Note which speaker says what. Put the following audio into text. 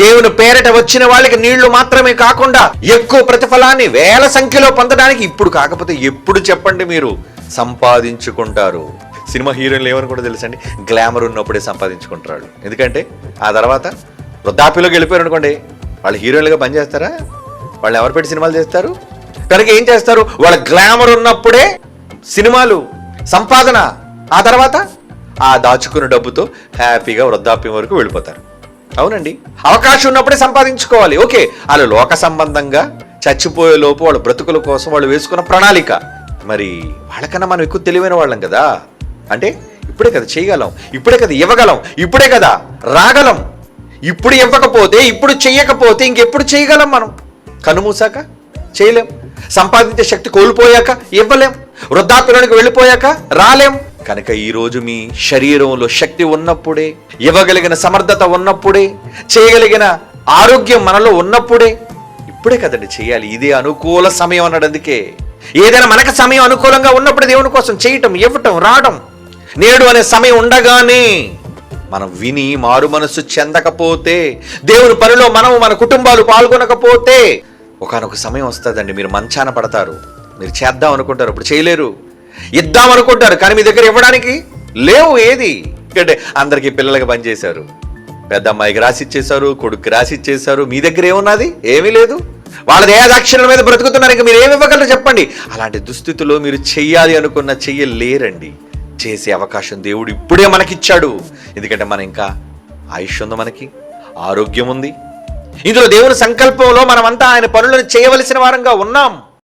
Speaker 1: దేవుని పేరట వచ్చిన వాళ్ళకి నీళ్ళు మాత్రమే కాకుండా ఎక్కువ ప్రతిఫలాన్ని వేల సంఖ్యలో పొందడానికి ఇప్పుడు కాకపోతే ఎప్పుడు చెప్పండి మీరు? సంపాదించుకుంటారు. సినిమా హీరోయిన్లు ఏమని కూడా తెలుసండి? గ్లామర్ ఉన్నప్పుడే సంపాదించుకుంటారు ఎందుకంటే ఆ తర్వాత వృద్ధాప్యలోకి వెళ్ళిపోయారు అనుకోండి. వాళ్ళు హీరోయిన్లుగా పనిచేస్తారా వాళ్ళు ఎవరు పెట్టి సినిమాలు చేస్తారు? కనుక ఏం చేస్తారు? వాళ్ళ గ్లామర్ ఉన్నప్పుడే సినిమాలు సంపాదన ఆ తర్వాత ఆ దాచుకున్న డబ్బుతో హ్యాపీగా వృద్ధాప్యం వరకు వెళ్ళిపోతారు. అవునండి. అవకాశం ఉన్నప్పుడే సంపాదించుకోవాలి. ఓకే. వాళ్ళు లోక సంబంధంగా చచ్చిపోయే లోపు వాళ్ళ బ్రతుకుల కోసం వాళ్ళు వేసుకున్న ప్రణాళిక. మరి వాళ్ళకన్నా మనం ఎక్కువ తెలివైన వాళ్ళం కదా. అంటే ఇప్పుడే కదా చేయగలం. ఇప్పుడే కదా ఇవ్వగలం. ఇప్పుడే కదా రాగలం. ఇప్పుడు ఇవ్వకపోతే ఇప్పుడు చేయకపోతే ఇంకెప్పుడు చేయగలం మనం? కనుమూసాక చేయలేం. సంపాదించే శక్తి కోల్పోయాక? ఇవ్వలేం. వృద్ధాప్యంలోనికి వెళ్ళిపోయాక? రాలేం. కనుక ఈ రోజు మీ శరీరంలో శక్తి ఉన్నప్పుడే ఇవ్వగలిగిన సమర్థత ఉన్నప్పుడే చేయగలిగిన ఆరోగ్యం మనలో ఉన్నప్పుడే ఇప్పుడే కదండి చేయాలి. ఇదే అనుకూల సమయం అన్నాడు అందుకే ఏదైనా మనకు సమయం అనుకూలంగా ఉన్నప్పుడు దేవుని కోసం చేయటం ఇవ్వటం రావడం నేడు అనే సమయం ఉండగానే మనం విని మారు మనస్సు చెందకపోతే దేవుని పనిలో మనం మన కుటుంబాలు పాల్గొనకపోతే ఒకానొక సమయం వస్తుందండి. మీరు మంచాన పడతారు. మీరు చేద్దాం అనుకుంటారు. ఇప్పుడు చేయలేరు. ఇద్దాం అనుకుంటారు కానీ మీ దగ్గర ఇవ్వడానికి లేవు ఏది? ఎందుకంటే అందరికీ పిల్లలకి పనిచేశారు పెద్ద అమ్మాయికి రాసి ఇచ్చేశారు కొడుకు రాసి ఇచ్చేశారు మీ దగ్గర ఏమున్నది? ఏమీ లేదు. వాళ్ళ దేహదాక్షిణల మీద బ్రతుకుతున్నారు ఇంకా మీరు ఏమి ఇవ్వగలరు చెప్పండి. అలాంటి దుస్థితిలో మీరు చెయ్యాలి అనుకున్న చెయ్యలేరండి చేసే అవకాశం దేవుడు ఇప్పుడే మనకిచ్చాడు. ఎందుకంటే మనం ఇంకా ఆయుష్ ఉంది మనకి ఆరోగ్యం ఉంది. ఇందులో దేవుని సంకల్పంలో మనమంతా ఆయన పనులను చేయవలసిన వారంగా ఉన్నాం.